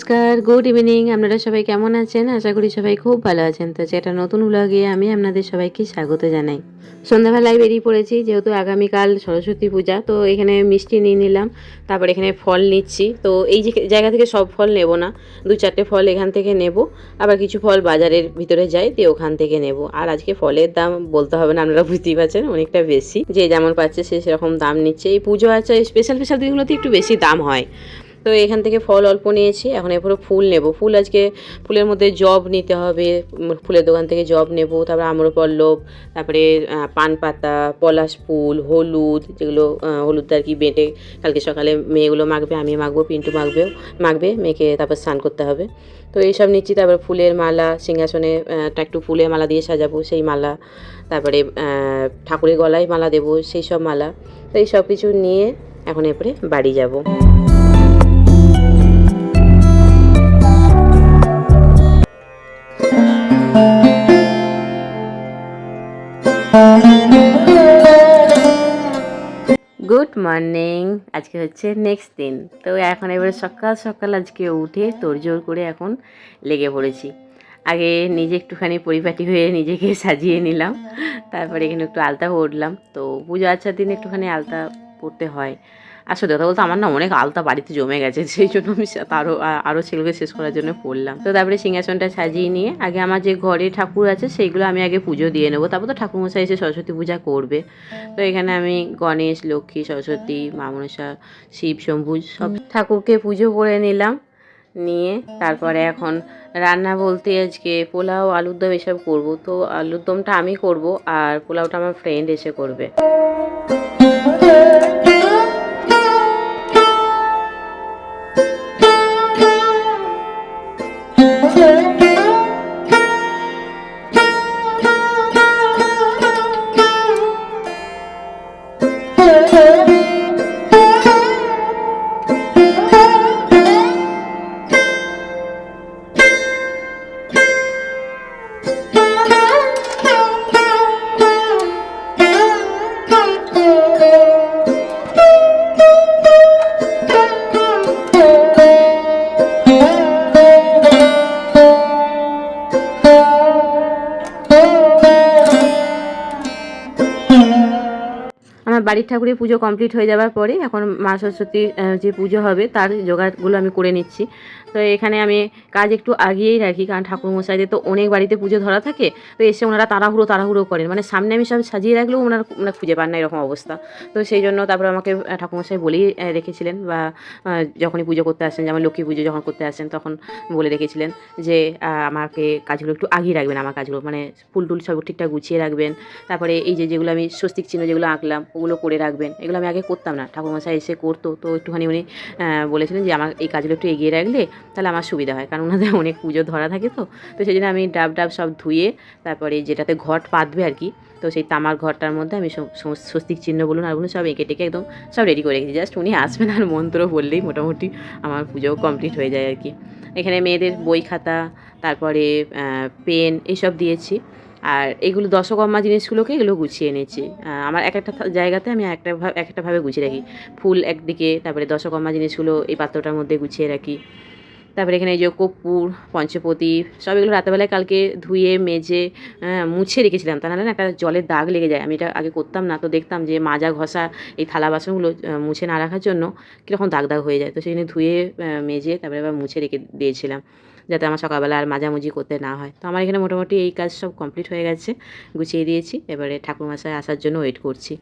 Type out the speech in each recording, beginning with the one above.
নমস্কার good evening আপনারা সবাই কেমন আছেন? আশা করি সবাই খুব ভালো আছেন। তো যেটা নতুন ব্লগে আমি আপনাদের সবাইকে স্বাগত জানাই। সন্ধ্যাবেলায় বেরিয়ে পড়েছি, যেহেতু আগামীকাল সরস্বতী পূজা, তো এখানে মিষ্টি নিয়ে নিলাম, তারপর এখানে ফল নিচ্ছি। তো এই যে জায়গা থেকে সব ফল নেব না, দু চারটে ফল এখান থেকে নেব, আবার কিছু ফল বাজারের ভিতরে যাই, দিয়ে ওখান থেকে নেব। আর আজকে ফলের দাম বলতে হবে না, আপনারা বুঝতেই পারছেন, অনেকটা বেশি। যে যেমন পাচ্ছে সে সেরকম দাম নিচ্ছে। এই পুজো আছে স্পেশাল স্পেশাল দিনগুলোতে একটু বেশি দাম হয়। তো এখান থেকে ফল অল্প নিয়েছি, এখন এরপরে ফুল নেব। ফুল আজকে ফুলের মধ্যে জব নিতে হবে ফুলের দোকান থেকে জব নেব। তারপরে আম্রপল্লব, তারপরে পান পাতা পলাশ ফুল, হলুদ, যেগুলো হলুদ আর কি বেটে কালকে সকালে মেয়েগুলো মাখবে আমি মাখবো, পিন্টু মাখবেও, মাখবে, মেয়েকে তারপর স্নান করতে হবে। তো এইসব নিচ্ছি, তারপর ফুলের মালা, সিংহাসনে একটু ফুলের মালা দিয়ে সাজাবো, সেই মালা, তারপরে ঠাকুরের গলায় মালা দেবো, সেই সব মালা। তো এই সব কিছু নিয়ে এখন এরপরে বাড়ি যাব। মর্নিং আজকে হচ্ছে নেক্সট দিন। তো এখন এবারে সকাল সকাল আজকে উঠে তোড়জোড় করে এখন লেগে পড়েছি। আগে নিজে একটুখানি পরিপাটি হয়ে নিজেকে সাজিয়ে নিলাম। তারপরে এখানে একটু আলতা পরলাম। তো পুজো আচ্ছার দিন একটুখানি আলতা পড়তে হয়। আসলে কথা বলতে আমার না অনেক আলতা বাড়িতে জমে গেছে সেই জন্য আমি সে- তারও আ- আরও সেগুলোকে শেষ করার জন্য পড়লাম। তো তারপরে সিংহাসনটা সাজিয়ে নিয়ে আগে আমার যে ঘরে ঠাকুর আছে সেইগুলো আমি আগে পুজো দিয়ে নেব। তারপর তো ঠাকুরমশাই এসে সরস্বতী পূজা করবে। তো এখানে আমি গণেশ লক্ষ্মী সরস্বতী মা মনসা শিব শম্ভু সব ঠাকুরকে পুজো করে নিলাম। নিয়ে তারপরে এখন রান্না বলতে আজকে পোলাও আলুর দম এসব করব। তো আলুর দমটা আমি করব আর পোলাওটা আমার ফ্রেন্ড এসে করবে। আমার বাড়ির ঠাকুরের পুজো কমপ্লিট হয়ে যাওয়ার পরে এখন মা সরস্বতীর যে পুজো হবে তার জোগাড়গুলো আমি করে নিচ্ছি। তো এখানে আমি কাজ একটু আগিয়েই রাখি, কারণ ঠাকুর মশাইদের তো অনেক বাড়িতে পুজো ধরা থাকে, তো এসে ওনারা তাড়াহুড়ো তাড়াহুড়ো করেন। মানে সামনে আমি সব সাজিয়ে রাখলেও ওনারা ওনারা খুঁজে পান না এরকম অবস্থা। তো সেই জন্য তারপর আমাকে ঠাকুরমশাই বলেই রেখেছিলেন বা যখনই পুজো করতে আসেন, যেমন লক্ষ্মী পুজো যখন করতে আসেন তখন বলে রেখেছিলেন যে আমাকে কাজগুলো একটু আগিয়ে রাখবেন, আমার কাজগুলো মানে ফুল টুল সব ঠিকঠাক গুছিয়ে রাখবেন। তারপরে এই যে, যেগুলো আমি স্বস্তিক চিহ্ন যেগুলো আঁকলাম, ওগুলো করে রাখবেন। এগুলো আমি আগে করতাম না। ঠাকুরমশাই এসে করতো। তো একটুখানি উনি বলেছিলেন যে, আমার এই কাজগুলো একটু এগিয়ে রাখলে তাহলে আমার সুবিধা হয়। কারণ ওনাদের অনেক পুজো ধরা থাকে তো। তো সেই জন্য আমি ডাব ডাব সব ধুয়ে, তারপরে যেটাতে ঘট পাতবে আর কি, তো সেই তামার ঘরটার মধ্যে আমি স্বস্তিক চিহ্ন বলুন আর বলুন, সব এঁকে টেকে একদম সব রেডি করে রেখেছি। জাস্ট উনি আসবেন আর মন্ত্র বললেই মোটামুটি আমার পুজো কমপ্লিট হয়ে যায় আর কি। এখানে মেয়েদের বই খাতা, তারপরে পেন, এইসব দিয়েছি। আর এগুলো দশকর্মা জিনিসগুলোকে এগুলো গুছিয়ে এনেছি। আমার এক একটা জায়গাতে আমি একটা এক একটাভাবে গুছিয়ে রাখি। ফুল একদিকে, তারপরে দশকর্মা জিনিসগুলো এই পাত্রটার মধ্যে গুছিয়ে রাখি। তারপরে এখানে এই যে কর্পূর পঞ্চপতি সব এগুলো রাতেবেলায় কালকে ধুয়ে, মেজে মুছে রেখেছিলাম। তা নাহলে না একটা জলের দাগ লেগে যায়। আমি এটা আগে করতাম না, তো দেখতাম যে মাজা, ঘষা এই থালা বাসনগুলো মুছে না রাখার জন্য কীরকম দাগ দাগ হয়ে যায়। তো সেখানে ধুয়ে মেজে তারপরে আবার মুছে রেখে দিয়েছিলাম, যাতে আমার সকালবেলা আর মাজামুজি করতে না হয়। তো আমার এখানে মোটামুটি এই কাজ সব কমপ্লিট হয়ে গেছে, গুছিয়ে দিয়েছি। এবারে ঠাকুরমশাই আসার জন্য ওয়েট করছি।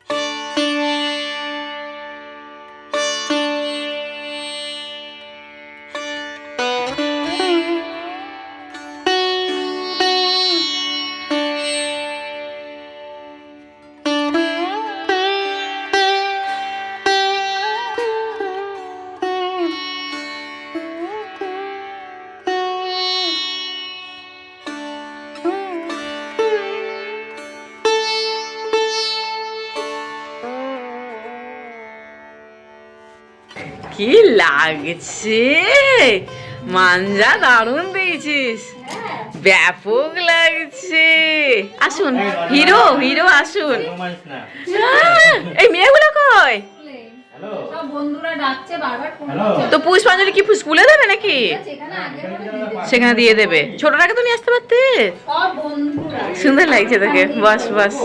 কি লাগছে? মাঞ্জা দারুণ দিয়েছিস। ব্যাপক লাগছে। আসুন হিরো হিরো আসুন। এই মেয়েগুলো কই? সব বন্ধুরা ডাকছে বারবার ফোন হ্যালো। করছে। তো পুষ্পাঞ্জলি কি স্কুলে দেবে নাকি? সেখানে দিয়ে দেবে। সেখানে দিয়ে ছোটটাকে তো নিয়ে আসতে পারতে? সুন্দর লাগছে তোকে। বাস বাস?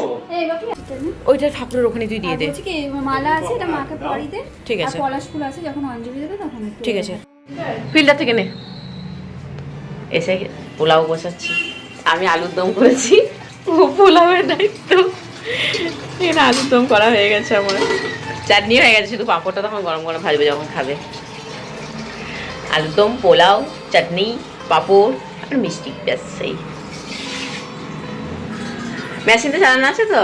ওইটা ঠাকুরের ওখানে তুই দিয়ে দে। কি মালা আছে এটা মাকে পরিয়ে দে ঠিক আর আছে। পলাশ ফুল আছে যখন অঞ্জলি দেবে তখন ঠিক আছে। ফিল্টার থেকে নে। এসে পোলাও বসাচ্ছি। আমি আলুর দম করেছি। ও পোলাওয়ের দায়িত্ব। এখানে আলুর দম করা হয়ে গেছে আমার। চাটনি হয়ে গেছে শুধু পাঁপড়টা তখন গরম গরম ভাজবে যখন খাবে। আলুর দম পোলাও চাটনি পাঁপড় আর মিষ্টি ব্যাস সেই। মেশিনটা চালানো আছে তো?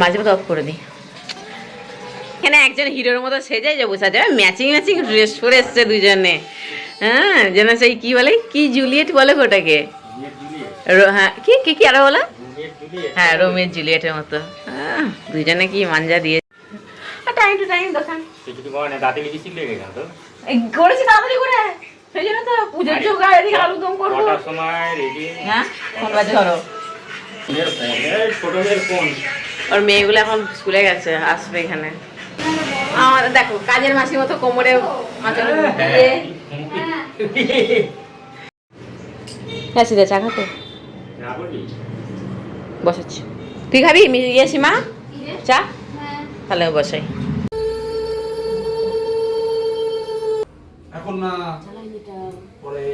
মাঝে মধ্যে অফ করে দিই। এখানে একজন হিরোর মতো সেজে যে বসে আছে। ম্যাচিং ম্যাচিং ড্রেস পরে এসছে দুজনে। হ্যাঁ যেন সেই কি বলে? কি জুলিয়েট বলে ওটাকে? হ্যাঁ কি কি কি আরও বলো? হ্যাঁ রোমিও জুলিয়েটের মতো। হ্যাঁ, দুজনে কি মাঞ্জা দিয়ে টাইম টু টাইম দোকান কিছু দাঁতে বেশি শিখলে গেছে তো। এই করেছি তাড়াতাড়ি করে। সেই জন্য তো পুজোর জোগাড় এদিকে আলু দম করব। কটার সময় রেডি হ্যাঁ কোন বাজে ধরো। ওর মেয়েগুলো এখন স্কুলে গেছে আসবে এখানে। আমার দেখো কাজের মাসির মতো কোমরে দিয়ে হ্যাঁ। চা খাতে? না বসাচ্ছি। তুই খাবি? মি- ইয়ে সীমা চা? তাহলে বসাই। এখন না পরে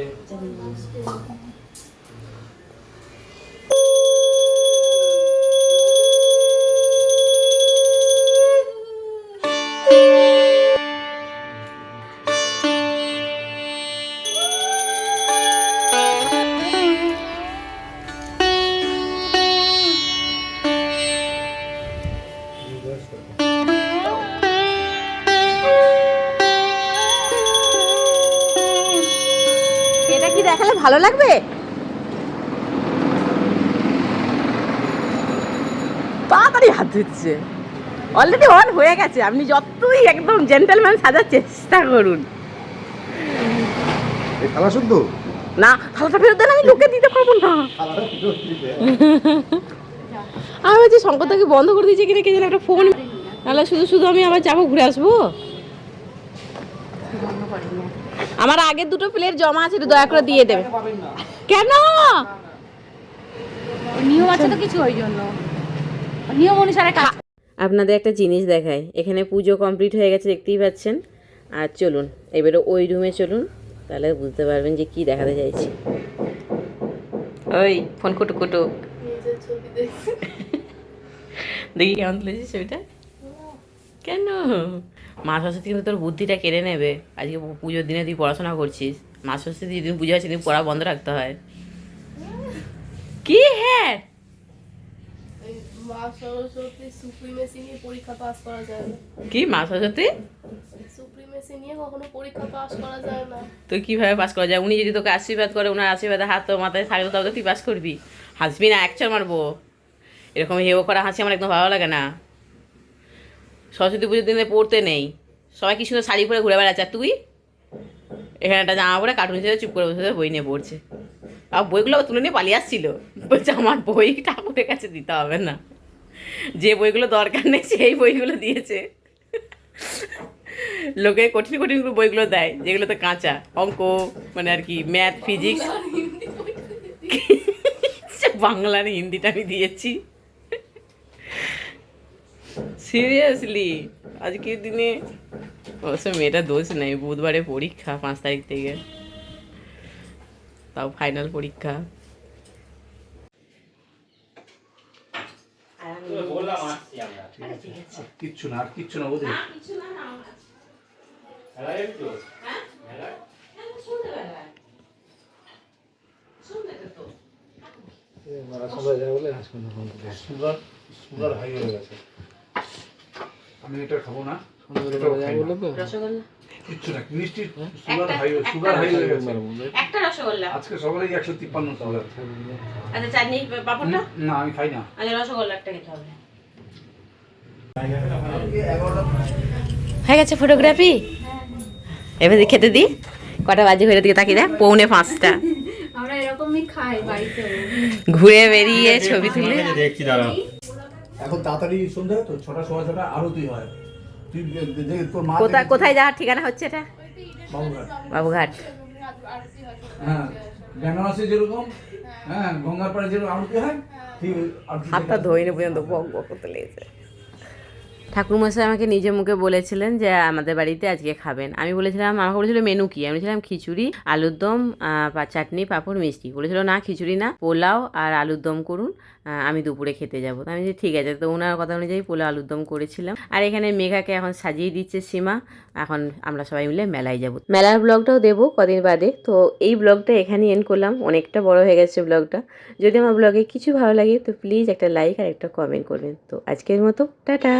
দেখালে ভালো লাগবে? তাড়াতাড়ি হাত ধুচ্ছে। অলরেডি অন হয়ে গেছে। আপনি যতই একদম জেন্টেলম্যান সাজার চেষ্টা করুন। খালা শুদ্ধ? না থালাটা ফেরত দেন আমি লোকে দিতে পারব না। আমি বলছি শঙ্করদাকে বন্ধ করে দিয়েছে কিনা কে যেন একটা ফোন নাহলে শুধু শুধু আমি আবার যাব ঘুরে আসব? আমার আগের দুটো প্লেট জমা আছে একটু দয়া করে দিয়ে দেবে। কেন? নিয়ম আছে তো কিছু ওই জন্য। নিয়ম অনুসারে আপনাদের একটা জিনিস দেখায় এখানে পুজো কমপ্লিট হয়ে গেছে দেখতেই পাচ্ছেন। আর চলুন এবারে ওই রুমে চলুন। তাহলে বুঝতে পারবেন যে কি দেখাতে চাইছি। ওই ফোন কুটু কুটু। দেখি কেমন তুলেছিস ছবিটা? কেন? মা সরস্বতী কিন্তু তোর বুদ্ধিটা কেড়ে নেবে। আজকে পুজোর দিনে তুই পড়াশোনা করছিস। মা সরস্বতী যেদিন পুজো হয় সেদিন পড়া বন্ধ রাখতে হয়। কি? হ্যাঁ। কি? মা সরস্বতী পরীক্ষা পাস করা যায় না। তুই কীভাবে পাস করা যায়? উনি যদি তোকে আশীর্বাদ করে ওনার আশীর্বাদে হাত তো মাথায় থাকলে তবে তো তুই পাস করবি। হাসবি না একচর মারবো। এরকম হেও করা হাসি আমার একদম ভালো লাগে না। সরস্বতী পুজোর দিনে পড়তে নেই। সবাই কি সুন্দর শাড়ি পরে ঘুরে বেড়াচ্ছে? আর তুই? এখানে একটা জামা পরে কার্টুন হিসেবে চুপ করে বসে বই নিয়ে পড়ছে। আর বইগুলো তুলে নিয়ে পালিয়ে আসছিল। বলছে আমার বই ঠাকুরের কাছে দিতে হবে না। যে বইগুলো দরকার নেই সেই বইগুলো দিয়েছে। লোকে কঠিন কঠিন বইগুলো দেয় যেগুলো তো কাঁচা। অঙ্ক মানে আর কি ম্যাথ ফিজিক্স বাংলার হিন্দিটা আমি দিয়েছি। সিরিয়াসলি আজকের দিনে? অবশ্য মেয়েটা দোষ নেই বুধবারে পরীক্ষা পাঁচ তারিখ থেকে। তাও ফাইনাল পরীক্ষা। কিচ্ছু না আর কিচ্ছু না বুঝলি? সুগার সুগার হাই হয়ে গেছে। আমি এটা খাব না। এটাও খাই না। রসগোল্লা? কিচ্ছু না মিষ্টি সুগার হাই সুগার হাই হয়ে গেছে। একটা রসগোল্লা? আজকে সকালেই একশো তিপ্পান্ন সুগার আচ্ছা চাটনি পাপড়টা? না আমি খাই না। আচ্ছা রসগোল্লা একটা খেতে হবে। হয়ে গেছে ফটোগ্রাফি এবার খেতে দি। কটা বাজে ঘুরে দিকে তাকিয়ে দেখ পৌনে পাঁচটা। আমরা এরকমই খাই বাড়িতে। ঘুরে বেরিয়ে ছবি তুলে। দেখছি দাঁড়াও এখন তাড়াতাড়ি সন্ধ্যা তো ছটা সোয়া ছটা আরতি হয়। তুই তোর মা কোথায় কোথায় যাওয়ার ঠিকানা হচ্ছে এটা? বাবুঘাট। বাবুঘাট। হ্যাঁ বেনারসে যেরকম হ্যাঁ গঙ্গার পাড়ে যেরকম আরতি হয় হাতটা ধোয়নি পর্যন্ত বক বক করতে লেগেছে। ঠাকুরমশাই আমাকে নিজে মুখে বলেছিলেন যে আমাদের বাড়িতে আজকে খাবেন। আমি বলেছিলাম আমাকে বলেছিল মেনু কি? আমি বলেছিলাম খিচুড়ি আলুর দম চাটনি পাঁপড় মিষ্টি। বলেছিল না খিচুড়ি না পোলাও আর আলুর দম করুন আমি দুপুরে খেতে যাব। আমি বলি, ঠিক আছে। তো ওনার কথা অনুযায়ী পোলাও আলুর দম করেছিলাম। আর এখানে মেঘাকে এখন সাজিয়ে দিচ্ছে সীমা। এখন আমরা সবাই মিলে মেলায় যাব। মেলার ব্লগটাও দেবো কদিন বাদে। তো এই ব্লগটা এখানেই এন্ড করলাম। অনেকটা বড় হয়ে গেছে ব্লগটা। যদি আমার ব্লগে কিছু ভালো লাগে তো প্লিজ একটা লাইক আর একটা কমেন্ট করবেন। তো আজকের মতো টাটা!